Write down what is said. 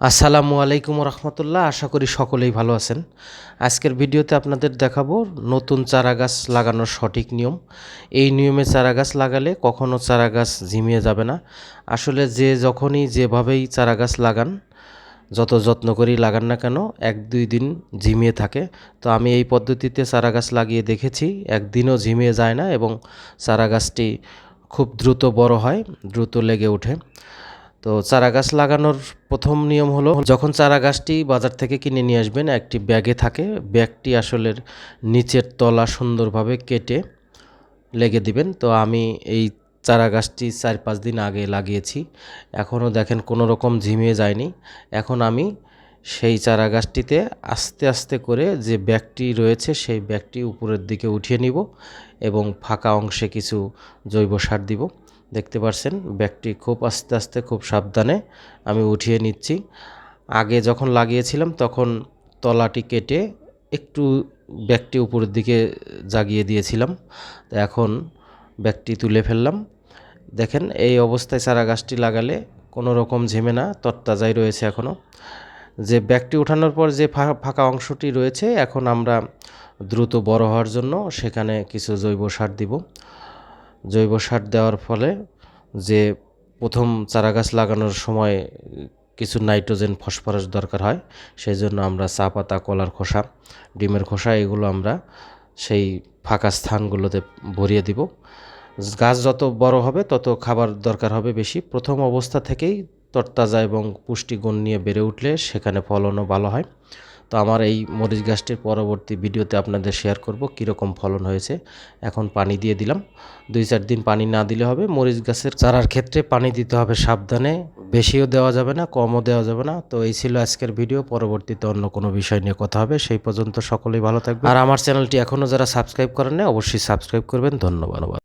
আসসালামু আলাইকুম রহমতুল্লাহ আশা করি সকলেই ভালো আছেন। আজকের ভিডিওতে আপনাদের দেখাবো নতুন চারা গাছ লাগানোর সঠিক নিয়ম। এই নিয়মে চারা গাছ লাগালে কখনও চারা গাছ ঝিমিয়ে যাবে না। আসলে যে যখনই যেভাবেই চারা গাছ লাগান, যত যত্ন করি লাগান না কেন, এক দুই দিন ঝিমিয়ে থাকে। তো আমি এই পদ্ধতিতে চারা গাছ লাগিয়ে দেখেছি, একদিনও ঝিমিয়ে যায় না এবং চারা গাছটি খুব দ্রুত বড় হয়, দ্রুত লেগে ওঠে। তো চারা গাছ লাগানোর প্রথম নিয়ম হলো, যখন চারা গাছটি বাজার থেকে কিনে নিয়ে আসবেন, একটি ব্যাগে থাকে। ব্যাগটি আসলে নিচের তলা সুন্দরভাবে কেটে লেগে দিবেন। তো আমি এই চারা গাছটি চার পাঁচ দিন আগে লাগিয়েছি। এখনও দেখেন কোনো রকম ঝিমিয়ে যায়নি। এখন আমি সেই চারা গাছটিতে আস্তে আস্তে করে যে ব্যাগটি রয়েছে, সেই ব্যাগটি উপরের দিকে উঠিয়ে নিব এবং ফাঁকা অংশে কিছু জৈব সার দিব। দেখতে পাচ্ছেন ব্যাগটি খুব আস্তে আস্তে, খুব সাবধানে আমি উঠিয়ে নিচ্ছি। আগে যখন লাগিয়েছিলাম, তখন তলাটি কেটে একটু ব্যাগটি উপরের দিকে জাগিয়ে দিয়েছিলাম। এখন ব্যাগটি তুলে ফেললাম। দেখেন, এই অবস্থায় চারা গাছটি লাগালে কোনো রকম ঝেমে না তরতাজাই রয়েছে এখনও যে ব্যাগটি ওঠানোর পর যে ফাঁকা অংশটি রয়েছে, এখন আমরা দ্রুত বড় হওয়ার জন্য সেখানে কিছু জৈব সার দিব। জৈব সার দেওয়ার ফলে যে প্রথম চারা গাছ লাগানোর সময় কিছু নাইট্রোজেন, ফসফরাস দরকার হয়, সেই জন্য আমরা চা পাতা, কলার খোসা, ডিমের খোসা এগুলো আমরা সেই ফাঁকা স্থানগুলোতে ভরিয়ে দিব। গাছ যত বড় হবে তত খাবার দরকার হবে বেশি। প্রথম অবস্থা থেকেই তরতাজা এবং পুষ্টিগুণ নিয়ে বেড়ে উঠলে সেখানে ফলনও ভালো হয়। তো আমার এই মরিচ গাছটির পরবর্তী ভিডিওতে আপনাদের শেয়ার করব কীরকম ফলন হয়েছে। এখন পানি দিয়ে দিলাম। দুই চার দিন পানি না দিলে হবে। মরিচ গাছের চারার ক্ষেত্রে পানি দিতে হবে সাবধানে। বেশিও দেওয়া যাবে না, কমও দেওয়া যাবে না। তো এই ছিল আজকের ভিডিও। পরবর্তীতে অন্য কোনো বিষয় নিয়ে কথা হবে। সেই পর্যন্ত সকলেই ভালো থাকবে আর আমার চ্যানেলটি এখনও যারা সাবস্ক্রাইব করেন না অবশ্যই সাবস্ক্রাইব করবেন। ধন্যবাদ।